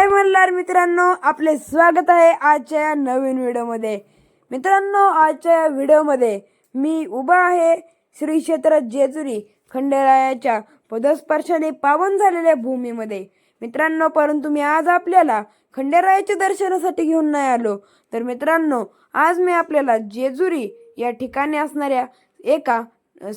जय मल्हार मित्रांनो? आपले स्वागत आहे आजच्या या नवीन व्हिडिओमध्ये. मित्रांनो आजच्या या व्हिडिओमध्ये मी उभा आहे श्री क्षेत्र जेजुरी खंडेरायाच्या पदस्पर्शाने पावन झालेल्या भूमीमध्ये. मित्रांनो परंतु मी आज आपल्याला खंडेरायाच्या दर्शनासाठी घेऊन नाही आलो. तर मित्रांनो आज मी आपल्याला जेजुरी या ठिकाणी असणाऱ्या एका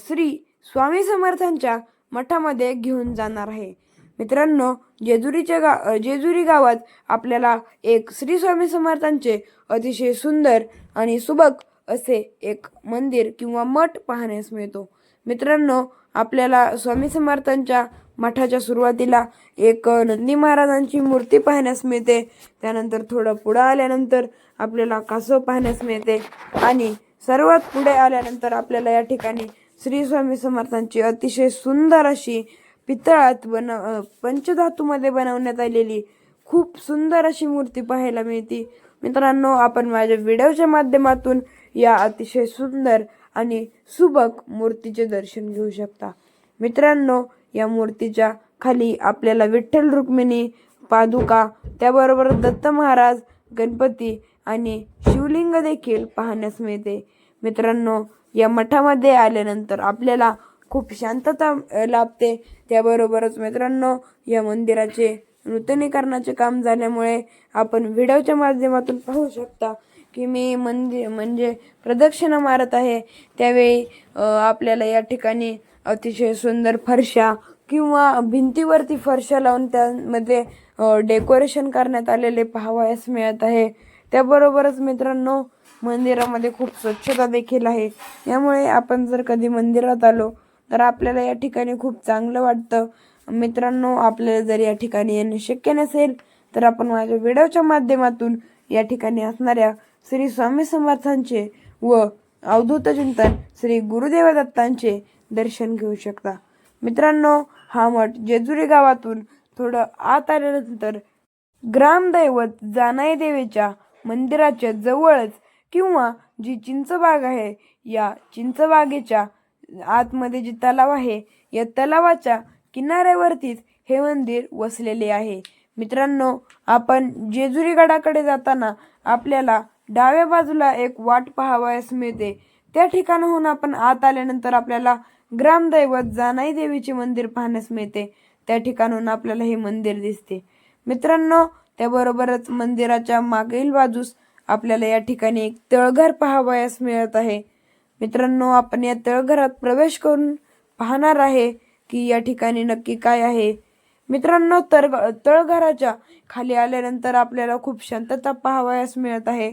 श्री स्वामी समर्थांच्या मठामध्ये घेऊन जाणार आहे. मित्रांनो जेजुरीच्या गा जेजुरी गावात आपल्याला एक श्री स्वामी समर्थांचे अतिशय सुंदर आणि सुबक असे एक मंदिर किंवा मठ पाहण्यास मिळतो. मित्रांनो आपल्याला स्वामी समर्थांच्या मठाच्या सुरुवातीला एक नंदी महाराजांची मूर्ती पाहण्यास मिळते. त्यानंतर थोडं पुढं आल्यानंतर आपल्याला कासव पाहण्यास मिळते. आणि सर्वात पुढे आल्यानंतर आपल्याला या ठिकाणी श्री स्वामी समर्थांची अतिशय सुंदर अशी पितळात बन पंचधातूमध्ये बनवण्यात आलेली खूप सुंदर अशी मूर्ती पाहायला मिळते. मित्रांनो आपण माझ्या व्हिडिओच्या माध्यमातून या अतिशय सुंदर आणि सुबक मूर्तीचे दर्शन घेऊ शकता. मित्रांनो या मूर्तीच्या खाली आपल्याला विठ्ठल रुक्मिणी पादुका त्याबरोबर दत्त महाराज गणपती आणि शिवलिंग देखील पाहण्यास मिळते. मित्रांनो या मठामध्ये आल्यानंतर आपल्याला खूप शांतता लाभते. त्याबरोबरच मित्रांनो या मंदिराचे नूतनीकरणाचे काम झाल्यामुळे आपण व्हिडिओच्या माध्यमातून पाहू शकता की मी मंदिर म्हणजे प्रदक्षिणा मारत आहे. त्यावेळी आपल्याला या ठिकाणी अतिशय सुंदर फरशा किंवा भिंतीवरती फरशा लावून त्यामध्ये डेकोरेशन करण्यात आलेले पाहावयास मिळत आहे. त्याबरोबरच मित्रांनो मंदिरामध्ये खूप स्वच्छता देखील आहे. यामुळे आपण जर कधी मंदिरात आलो तर आपल्याला या ठिकाणी खूप चांगलं वाटतं. मित्रांनो आपल्याला जर या ठिकाणी येणं शक्य नसेल तर आपण माझ्या व्हिडिओच्या माध्यमातून या ठिकाणी असणाऱ्या श्री स्वामी समर्थांचे व अवधूत चिंतन श्री गुरुदेव दत्तांचे दर्शन घेऊ शकता. मित्रांनो हा मठ जेजुरी गावातून थोडं आत आल्यानंतर ग्रामदैवत जानाई देवीच्या मंदिराच्या जवळच किंवा जी चिंचबाग आहे या चिंचबागेच्या आतमध्ये जे तलाव आहे या तलावाच्या किनाऱ्यावरतीच हे मंदिर वसलेले आहे. मित्रांनो आपण जेजुरी गडाकडे जाताना आपल्याला डाव्या बाजूला एक वाट पाहावयास मिळते. त्या ठिकाणाहून आपण आत आल्यानंतर आपल्याला ग्रामदैवत जानाई देवीचे मंदिर पाहण्यास मिळते. त्या ठिकाणून आपल्याला हे मंदिर दिसते. मित्रांनो त्याबरोबरच मंदिराच्या मागील बाजूस आपल्याला या ठिकाणी एक तळघर पाहावयास मिळत आहे. मित्रांनो आपण या तळघरात प्रवेश करून पाहणार आहे की या ठिकाणी नक्की काय आहे. मित्रांनो तर तळघराच्या खाली आल्यानंतर आपल्याला खूप शांतता पाहावयास मिळत आहे.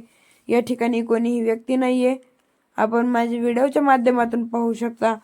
या ठिकाणी कोणीही व्यक्ती नाही आहे आपण माझ्या व्हिडिओच्या माध्यमातून पाहू शकता.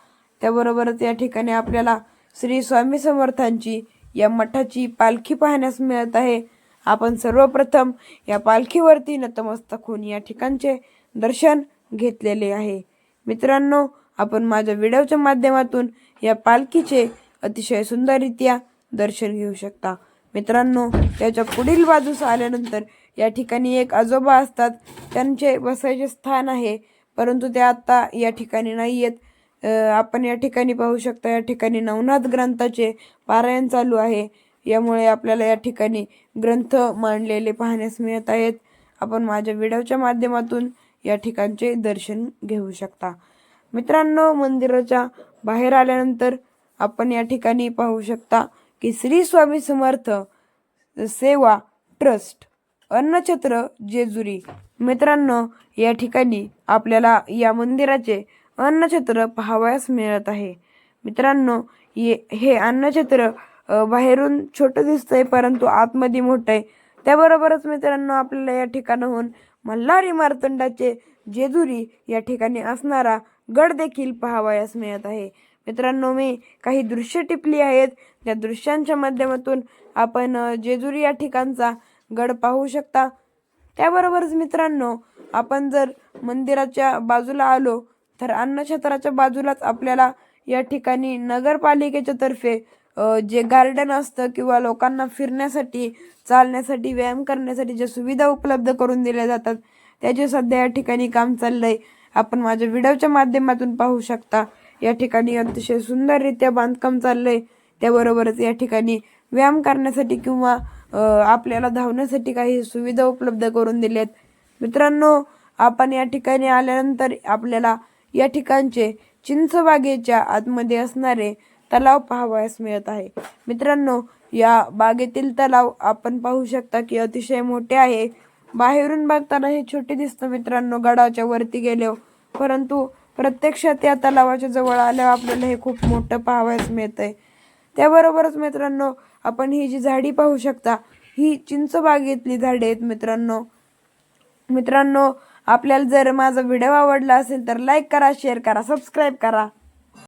त्याबरोबरच या ठिकाणी आपल्याला श्री स्वामी समर्थांची या मठाची पालखी पाहण्यास मिळत आहे. आपण सर्वप्रथम या पालखीवरती नतमस्तक होऊन या ठिकाणचे दर्शन घेतलेले आहे. मित्रांनो आपण माझ्या व्हिडिओच्या माध्यमातून या पालखीचे अतिशय सुंदररित्या दर्शन घेऊ शकता. मित्रांनो त्याच्या पुढील बाजूस आल्यानंतर या ठिकाणी एक आजोबा असतात. त्यांचे बसायचे स्थान आहे परंतु ते आत्ता या ठिकाणी नाही आहेत आपण या ठिकाणी पाहू शकता या ठिकाणी नवनाथ ग्रंथाचे पारायण चालू आहे. यामुळे आपल्याला या ठिकाणी ग्रंथ मांडलेले पाहण्यास मिळत आहेत. आपण माझ्या व्हिडिओच्या माध्यमातून या ठिकाणचे दर्शन घेऊ शकता. मित्रांनो मंदिराच्या बाहेर आल्यानंतर आपण या ठिकाणी पाहू शकता की श्री स्वामी समर्थ सेवा ट्रस्ट अन्नछत्र जेजुरी. मित्रांनो या ठिकाणी आपल्याला या मंदिराचे अन्नछत्र पाहावयास मिळत आहे. मित्रांनो ये हे अन्नछत्र बाहेरून छोटं दिसतंय परंतु आतमध्ये मोठं आहे. त्याबरोबरच मित्रांनो आपल्याला या ठिकाणाहून मल्हारी मार्तंडाचे जेजुरी या ठिकाणी असणारा गड देखील पाहावयास मिळत आहे. मित्रांनो मी काही दृश्य टिपली आहेत. त्या दृश्यांच्या माध्यमातून आपण जेजुरी या ठिकाणचा गड पाहू शकता. त्याबरोबरच मित्रांनो आपण जर मंदिराच्या बाजूला आलो तर अन्नछत्राच्या बाजूलाच आपल्याला या ठिकाणी नगरपालिकेच्या तर्फे जे गार्डन असतं किंवा लोकांना फिरण्यासाठी चालण्यासाठी व्यायाम करण्यासाठी ज्या सुविधा उपलब्ध करून दिल्या जातात त्याचे सध्या या ठिकाणी काम चाललंय. आपण माझ्या व्हिडिओच्या माध्यमातून पाहू शकता. या ठिकाणी अतिशय सुंदररित्या बांधकाम चाललंय. त्याबरोबरच या ठिकाणी व्यायाम करण्यासाठी किंवा आपल्याला धावण्यासाठी काही सुविधा उपलब्ध करून दिल्यात. मित्रांनो आपण या ठिकाणी आल्यानंतर आपल्याला या ठिकाणचे चिंचबागेच्या आतमध्ये असणारे तलाव पाहावयास मिळत आहे. मित्रांनो या बागेतील तलाव आपण पाहू शकता की अतिशय मोठे आहे. बाहेरून बघताना हे छोटे दिसतं मित्रांनो गडाच्या वरती गेलो परंतु प्रत्यक्षात या तलावाच्या जवळ आल्यावर आपल्याला हे खूप मोठं पाहावयास मिळतंय. त्याबरोबरच मित्रांनो आपण ही जी झाडी पाहू शकता ही चिंच बागेतली झाडे आहेत मित्रांनो. मित्रांनो आपल्याला जर माझा व्हिडिओ आवडला असेल तर लाईक करा शेअर करा सबस्क्राईब करा.